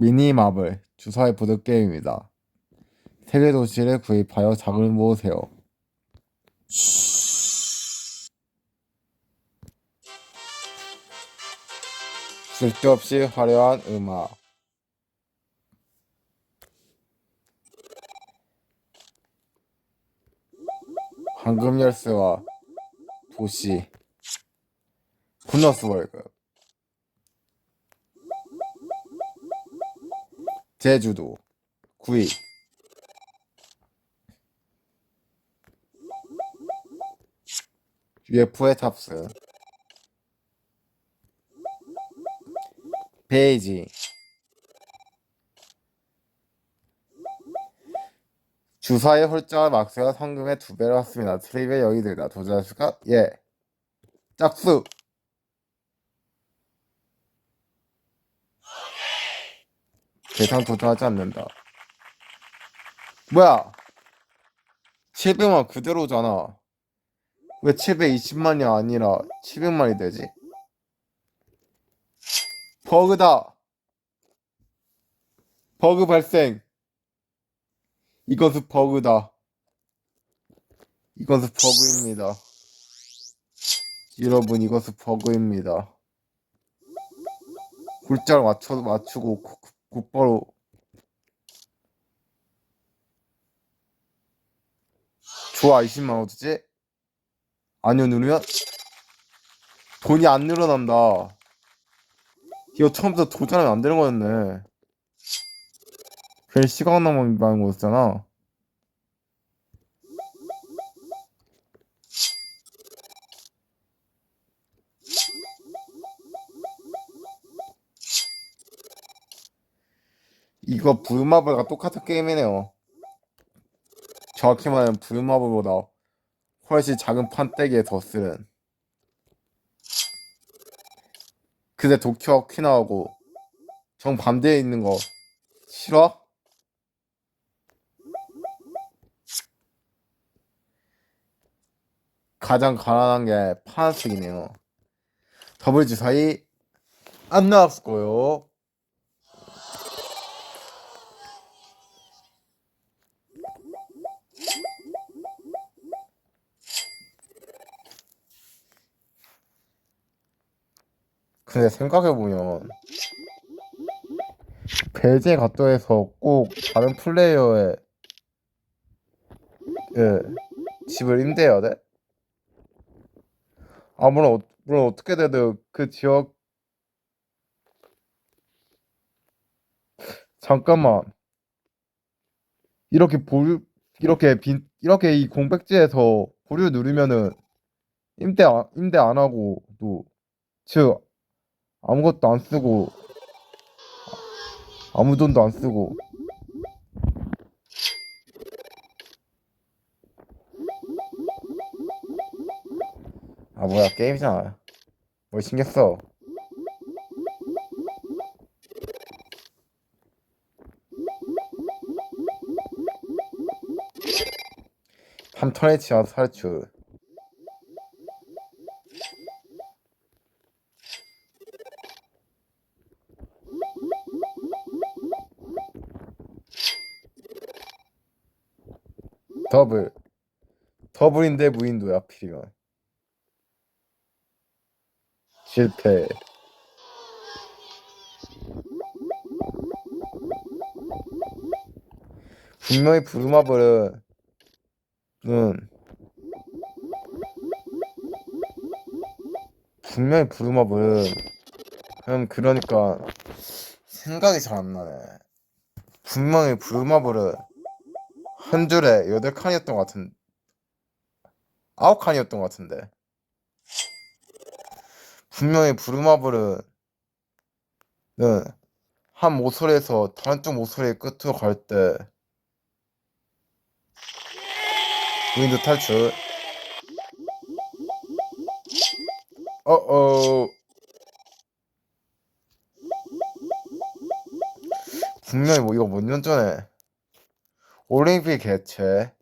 미니마블 주사위 보드게임입니다. 세계 도시를 구입하여 자금을 모으세요. 쓸데없이 화려한 음악 황금 열쇠와 도시 구너스월드 제주도 구이 UFO의 탑승 베이징 주사의 홀짝을 막세어 성금의 두 배를 왔습니다. 트립에 여기 들다 도전하실까? 예. 짝수 대상 도전하지 않는다. 뭐야? 700만 그대로잖아. 왜 720만이 아니라 700만이 되지? 버그다. 버그 발생. 이것은 버그다. 이것은 버그입니다. 여러분, 이것은 버그입니다. 글자를 맞춰 맞추고 곧바로 좋아 20만 어디지? 아니요 누르면 돈이 안 늘어난다. 이거 처음부터 도전하면 안 되는 거였네. 괜히 시간 낭비하는 거였잖아. 이거 브루마블과 똑같은 게임이네요. 정확히 말하면 브루마블보다 훨씬 작은 판때기에 더 쓰는. 근데 도쿄 오키나와고 정반대에 있는 거 싫어? 가장 가난한 게 파란색이네요. 더블 주사위 안 나왔을 거요. 근데 생각해보면 배제 각도에서 꼭 다른 플레이어의 예, 집을 임대해야 돼? 아 물론 어- 물론 어떻게 되든 그 지역 잠깐만 이렇게 보류 이렇게 빈 이렇게 이 공백지에서 보류 누르면은 임대 안, 임대 안 하고 도 즉 아무것도 안 쓰고 아무 돈도 안 쓰고. 아 뭐야 게임이잖아. 뭘 신경 써? 삼턴의 지하 탈출 더블. 더블인데 무인도야 하필이면. 실패. 분명히 부루마블은 는 분명히 부루마블은 그럼 그러니까 생각이 잘 안 나네. 분명히 부루마블은 한 줄에 여덟 칸이었던 것 같은 아홉 칸이었던 것 같은데. 분명히 부루마블은 한 모서리에서 다른 쪽 모서리 끝으로 갈 때 무인도 탈출. 어어. 분명히 뭐 이거 몇 년 전에 올림픽 개최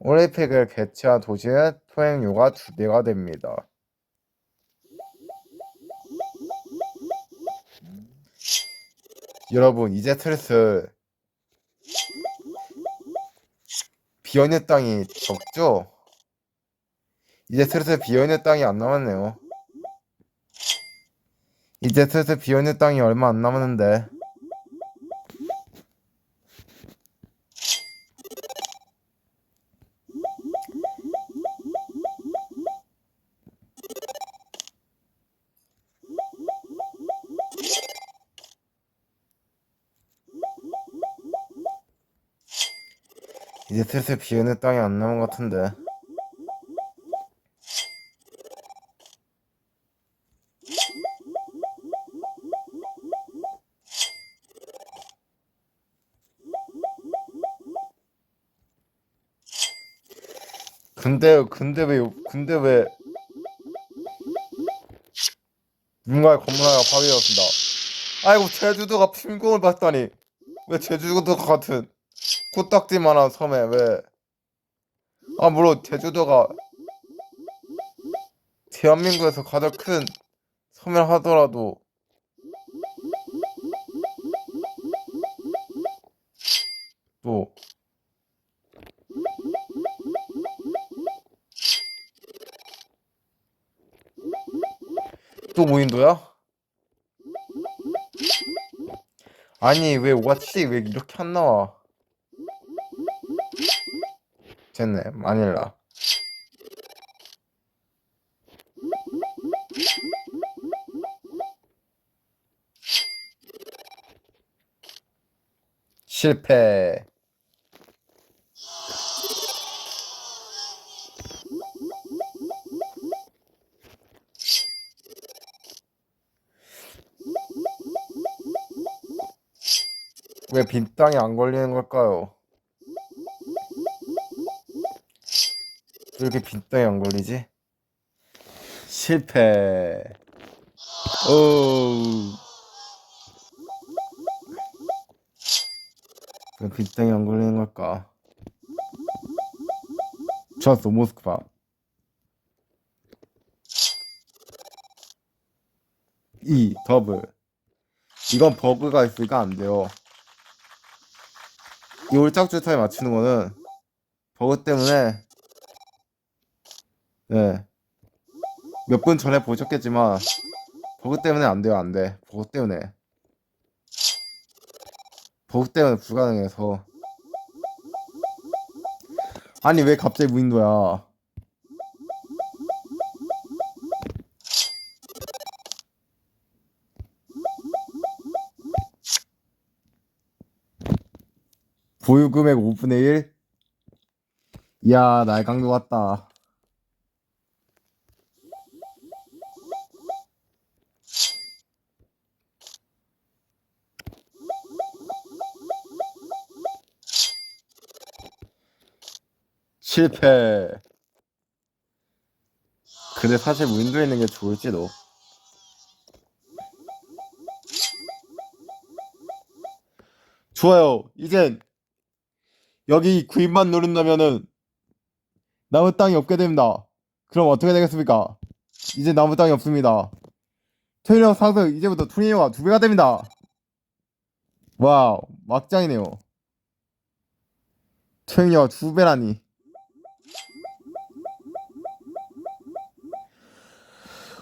올림픽을 개최한 도시의 통행료가 두 배가 됩니다. 여러분 이제 스트레스 비어있는 땅이 적죠? 이제 슬슬 비어있는 땅이 안 남았네요. 이제 슬슬 비어있는 땅이 얼마 안 남았는데 이제 슬슬 비어있는 땅이 안 남은 것 같은데 근데 근데 왜 근데 왜 누군가의 건물 하나가 파괴되었습니다. 아이고 제주도가 침공을 받다니 왜 제주도 같은 코딱지만한 섬에 왜? 아 물론 제주도가 대한민국에서 가장 큰 섬이라 하더라도 또 또 무인도야? 아니 왜 왓치 왜 이렇게 안 나와? 됐네 마닐라 실패 왜 빈 땅이 안 걸리는 걸까요? 왜 이렇게 빈 땅이 안 걸리지? 실패. 오. 왜 빈 땅이 안 걸리는 걸까? 좋았어, 모스크바. 이 더블. 이건 버그가 있으니까 안 돼요. 이 올짝 주타에 맞추는 거는 버그 때문에 네. 몇 분 전에 보셨겠지만 버그 때문에 안 돼요, 안 돼. 버그 때문에. 버그 때문에 불가능해서. 아니 왜 갑자기 무인도야? 보유 금액 5분의 1? 이야, 날강도 같다. 실패. 근데 사실 무인도에 있는 게 좋을지도. 좋아요. 이젠 여기 구입만 누른다면은 남은 땅이 없게 됩니다. 그럼 어떻게 되겠습니까? 이제 남은 땅이 없습니다. 트레이너 상승 이제부터 트레이너가 두 배가 됩니다. 와우 막장이네요. 트레이너가 두 배라니.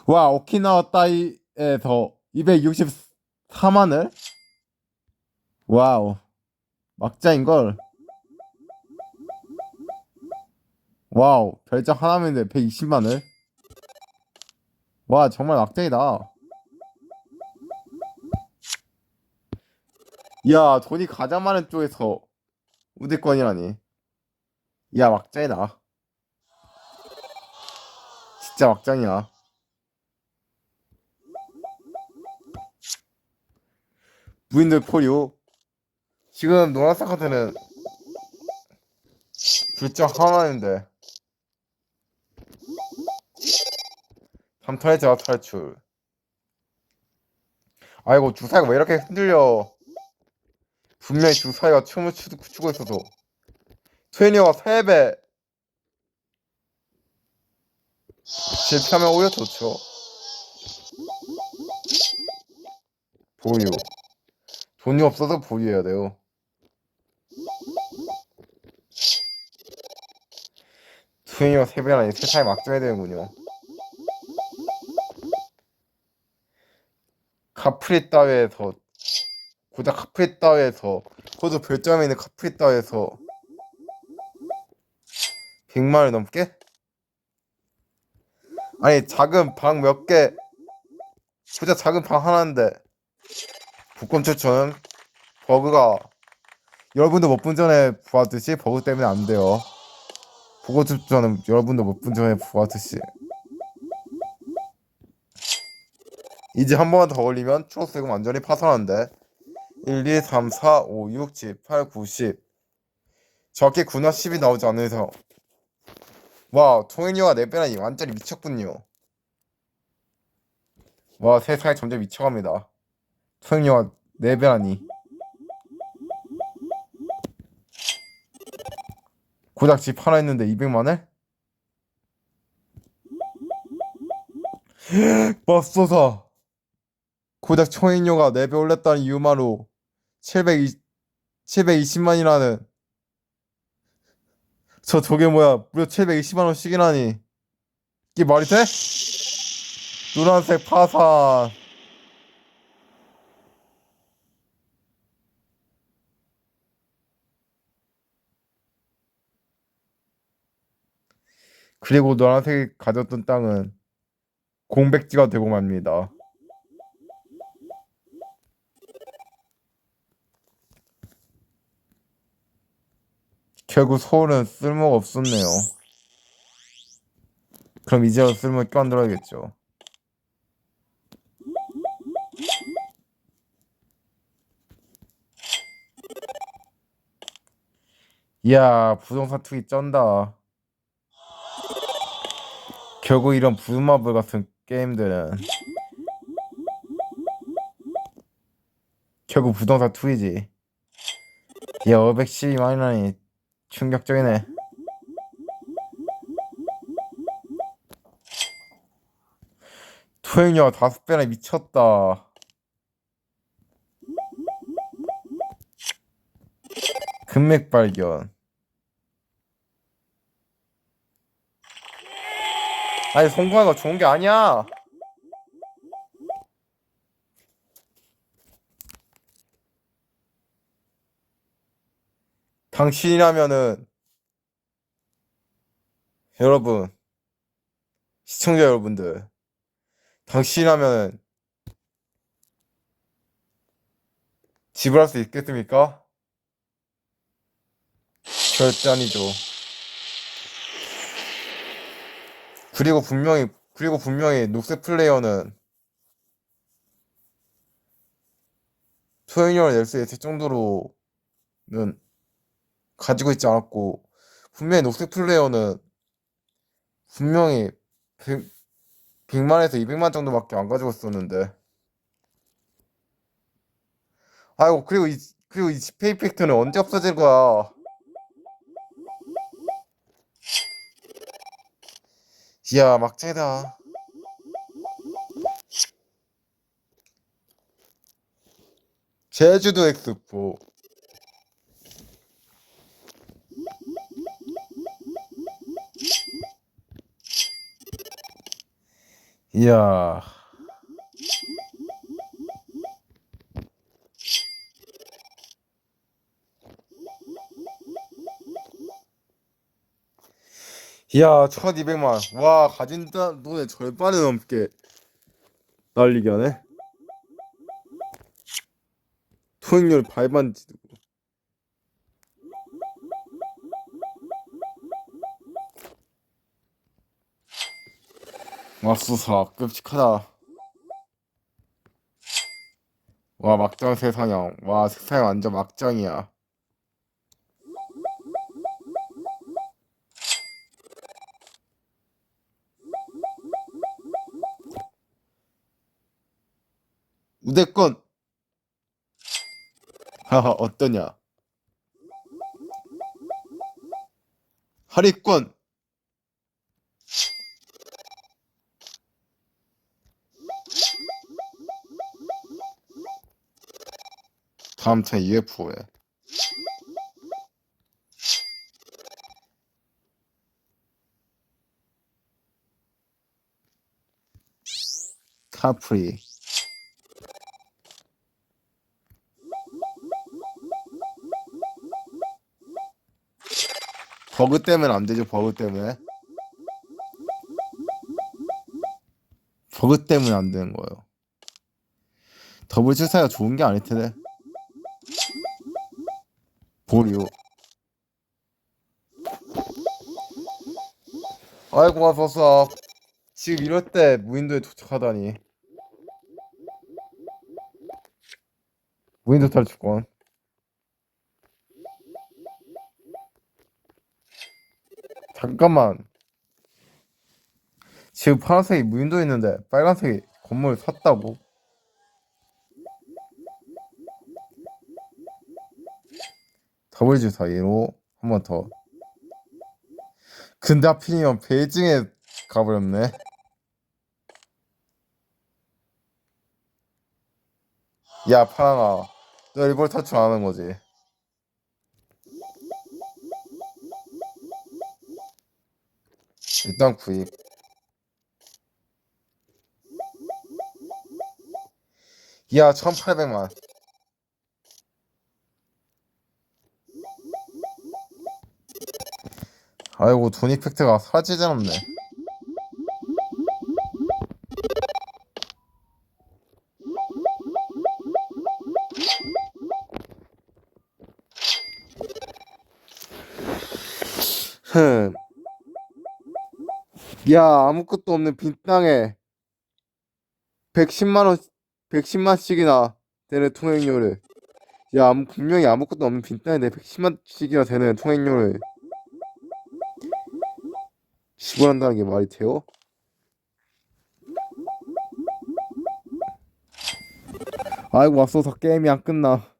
와 오키나와 따이에서 264만을? 와우 막장인걸. 와우, 별장 하나면데 120만을? 와, 정말 막장이다. 이야, 돈이 가장 많은 쪽에서 우대권이라니. 이야, 막장이다. 진짜 막장이야. 무인들 포류. 지금 노란색 카드는 불장 하나인데. 삼탄의 탈출. 아이고 주사위가 왜 이렇게 흔들려? 분명히 주사위가 춤을 추, 추고 있어서 트레이너가 3배 실패하면 오히려 좋죠. 보유. 돈이 없어서 보유해야 돼요. 투인이가 세배나 세상에 막줘야 되는군요. 카프리 따위에서 고작 카프리 따위에서 그것도 별점에 있는 카프리 따위에서 100만을 넘게? 아니 작은 방 몇 개 고작 작은 방 하나인데 복권 추천은 버그가 여러분도 몇 분 전에 보았듯이 버그 때문에 안 돼요. 복권 추천은 여러분도 몇 분 전에 보았듯이. 이제 한 번만 더 걸리면 초록색은 완전히 파산한데. 1, 2, 3, 4, 5, 6, 7, 8, 9, 10 저렇게 9나 10이 나오지 이상 와 통행료가 4배라니 완전히 미쳤군요. 와 세상이 점점 미쳐갑니다 통행료가 4배라니. 고작 집 하나 있는데 200만원? 맙소사. 고작 총행료가 4배 올랐다는 이유만으로 720, 720만이라는. 저 저게 뭐야? 무려 720만원씩이라니. 이게 말이 돼? 노란색 파산 그리고 노란색이 가졌던 땅은 공백지가 되고 맙니다. 결국 서울은 쓸모가 없었네요. 그럼 이제야 쓸모 있게 만들어야겠죠. 이야, 부동산 투기 쩐다. 결국 이런 부마블 같은 게임들은 결국 부동산 투기지. 야, 512만이라니 충격적이네. 투행료가 다섯 배나 미쳤다. 금맥 발견. 아니 성공한 거 좋은 게 아니야. 당신이라면은 여러분 시청자 여러분들 당신이라면 지불할 수 있겠습니까? 절대 아니죠. 그리고 분명히 그리고 분명히 녹색 플레이어는 소용료를 낼수 있을 정도로는 가지고 있지 않았고 분명히 녹색 플레이어는 분명히 100, 100만에서 200만 정도밖에 안 가지고 있었는데. 아이고 그리고 이 그리고 이 지페 이펙트는 언제 없어질 거야 이야 막재다. 제주도 엑스포. 이야 이야 1200만. 와 가진 돈- 돈의 절반을 넘게 날리게 하네. 토익률 발반지도 맙소사 끔찍하다. 와 막장 세상형. 와 세상이 완전 막장이야 우대권. 하하 어떠냐? 할인권. 다음 턴 UFO에. 카프리 버그 때문에 안 되죠 버그 때문에. 버그 때문에 안 되는 거예요. 더블 출사가 좋은 게 아닐 텐데. 보류 아이고 와서서. 지금 이럴 때 무인도에 도착하다니. 무인도 탈출권 잠깐만 지금 파란색이 무인도에 있는데 빨간색이 건물 샀다고? 더블 주사 얘로 한 번 더. 근데 하필이면 베이징에 가버렸네. 야 파랑아, 너 일본 탈출 안 하는 거지? 일단 구입. 야 1800만. 아이고 돈 이펙트가 사라지지 않네. 흠. 야 아무것도 없는 빈 땅에 110만 원 110만씩이나 되는 통행료를. 야 분명히 아무것도 없는 빈 땅에 내 110만씩이나 되는 통행료를 지불한다는 게 말이 돼요? 아이고 앞서서 게임이 안 끝나.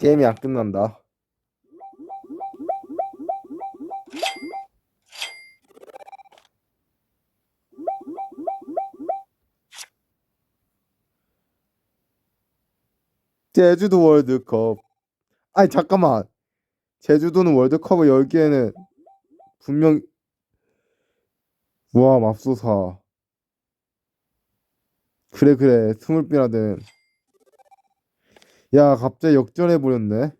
게임이 안 끝난다 제주도 월드컵. 아니 잠깐만. 제주도는 월드컵을 열기에는 분명 와 맙소사. 그래 그래. 스물비라든. 야 갑자기 역전해 버렸네.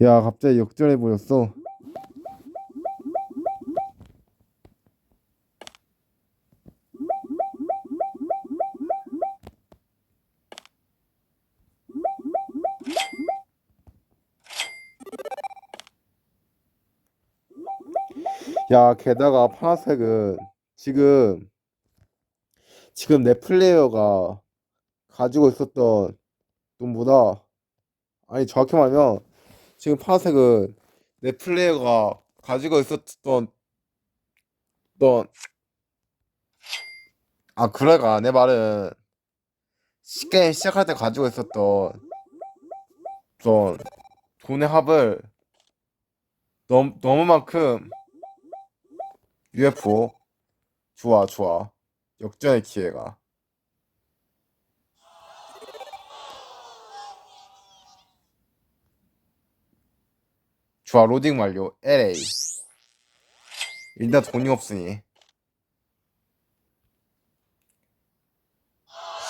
야 갑자기 역전해 버렸어 야 게다가 파란색은 지금 지금 내 플레이어가 가지고 있었던 돈보다 아니 정확히 말하면 지금 파란색은 내 플레이어가 가지고 있었던 던 아, 그래가 내 말은 시- 게임 시작할 때 가지고 있었던 던 돈의 합을 넘, 너무만큼 UFO 좋아 좋아. 역전의 기회가. 좋아 로딩 완료. LA 일단 돈이 없으니.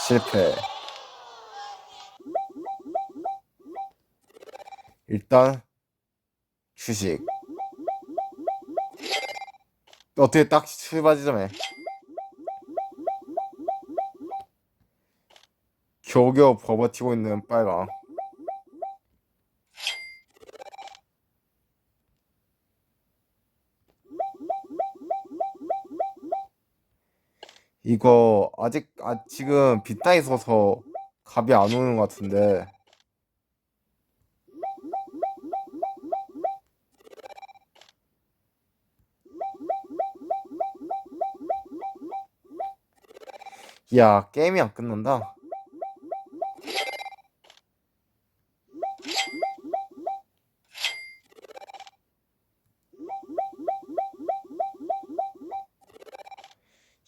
실패. 일단 주식 어떻게 딱 출발 지점에 겨우겨우 버버티고 있는 빨강. 이거 아직 아 지금 빗 땅에 서서 갑이 안 오는 것 같은데 야 게임이 안 끝난다.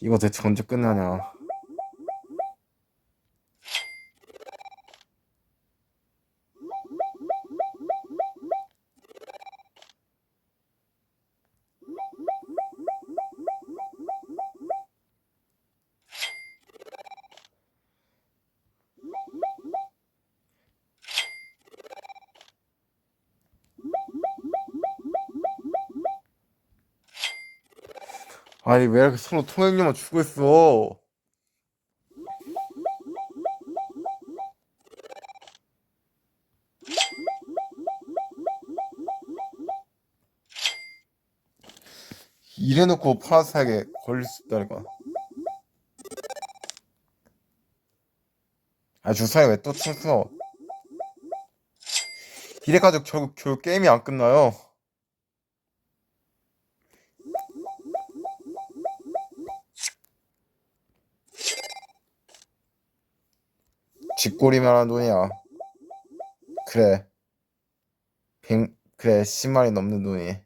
이거 대체 언제 끝나냐 아니 왜 이렇게 서로 통행료만 주고 있어? 이래놓고 파란색에 걸릴 수 있다니까. 아 주사위 왜또 쳤어? 이래가지고 결국 결국 게임이 안 끝나요. 쥐꼬리만한 돈이야. 그래. 백, 그래, 10만이 넘는 돈이.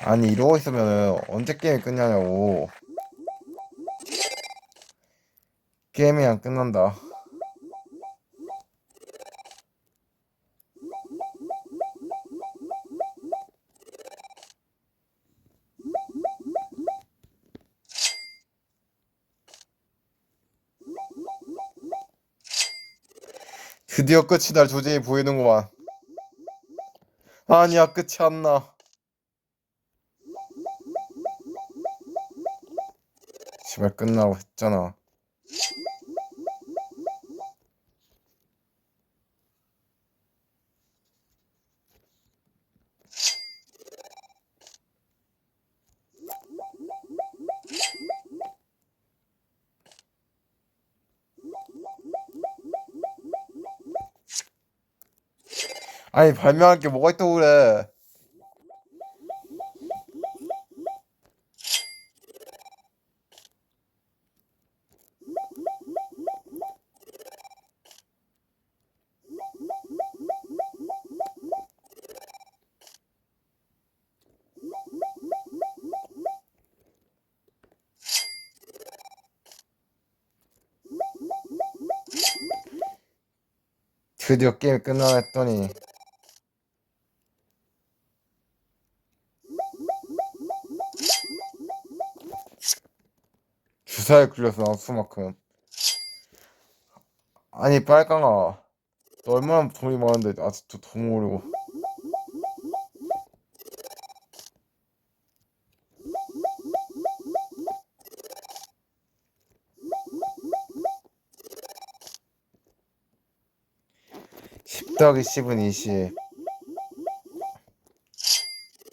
아니, 이러고 있으면 언제 게임이 끝나냐고. 게임이 안 끝난다. 드디어 끝이 날 조짐이 보이는구만. 아니야, 끝이 안 나. 제발 끝나고 했잖아. 아니 발명할 게 뭐가 있다고 그래. 드디어 게임이 끝나나 했더니 주사에 걸려서 나온 수만큼. 아니 빨강아. 너 얼마나 돈이 많은데 아직도 돈 모르고. (10 더하기 10은 20)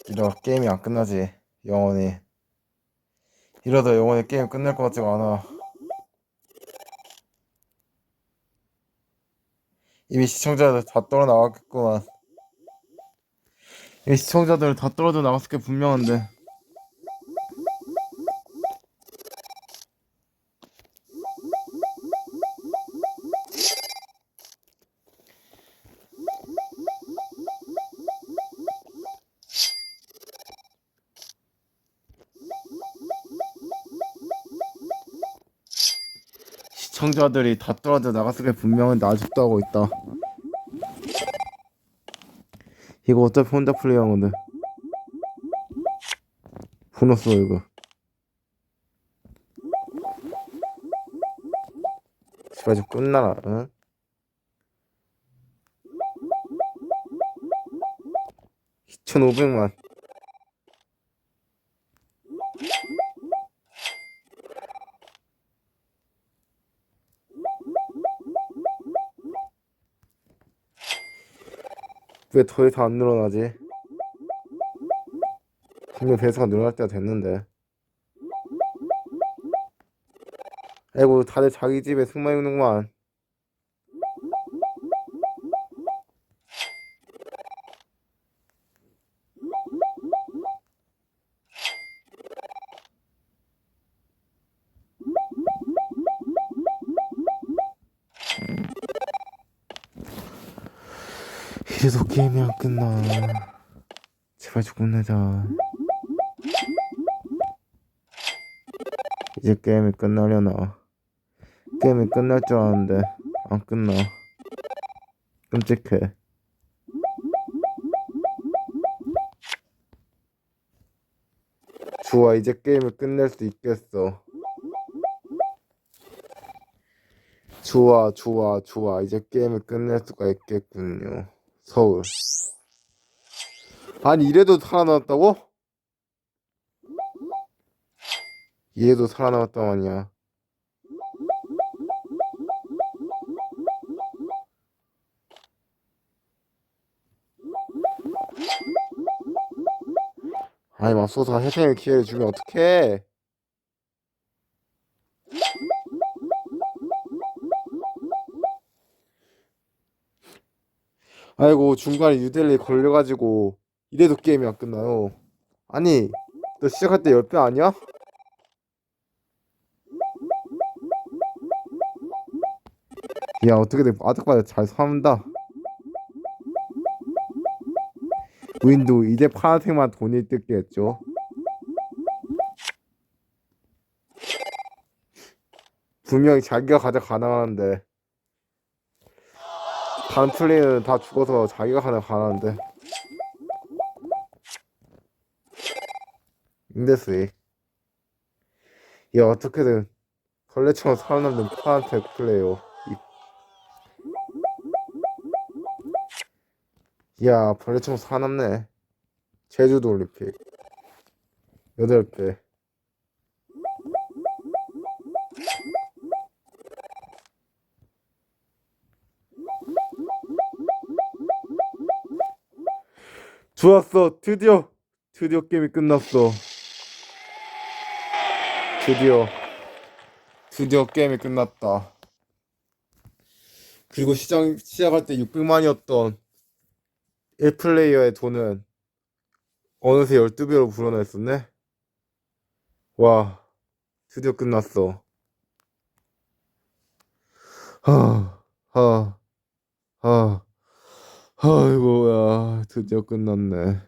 이러 게임이 안 끝나지 영원히 이러다 영원히 게임 끝날 것 같지가 않아. 이미 시청자들 다 떨어 나갔겠구만. 이미 시청자들 다 떨어져 나갔을 게 분명한데. 시청자들이 다 떨어져 나갔을 게 분명한데 아직도 하고 있다. 이거 어차피 혼자 플레이한 건데. 보너스 이거. 제발 좀 끝나라. 응? (2,500만) 왜 더 이상 안 늘어나지? 분명 배수가 늘어날 때가 됐는데. 아이고 다들 자기 집에 숨어 있는구만. 계속 게임이 안 끝나. 제발 조금 내자. 이제 게임이 끝나려나. 게임이 끝날 줄 알았는데 안 끝나. 끔찍해. 좋아, 이제 게임을 끝낼 수 있겠어. 좋아, 좋아, 좋아. 이제 게임을 끝낼 수가 있겠군요. 서울. 아니, 이래도 살아남았다고? 얘도 살아남았단 말이야. 아니 맙소사 회생의 기회를 주면 어떡해 아이고 중간에 유델리 걸려가지고 이래도 게임이 안 끝나요. 아니 너 시작할 때 10배 아니야? 야 어떻게든 아득바득 잘 산다. 윈도 이제 파란색만 돈이 뜯겠죠? 분명히 자기가 가장 가능한데 다른 플레이는 다 죽어서 자기가 가장 가능한데. 인데스이 야 어떻게든 걸레처럼 살아남는 파란색 플레이어. 이- 야 벌레처럼 살아남네. 제주도 올림픽. 8배 좋았어. 드디어 드디어 게임이 끝났어. 드디어 드디어 게임이 끝났다. 그리고 시작, 시작할 때 600만이었던 1플레이어의 돈은 어느새 12배로 불어났었네. 와 드디어 끝났어. 하, 하, 하, 아이고야 드디어 끝났네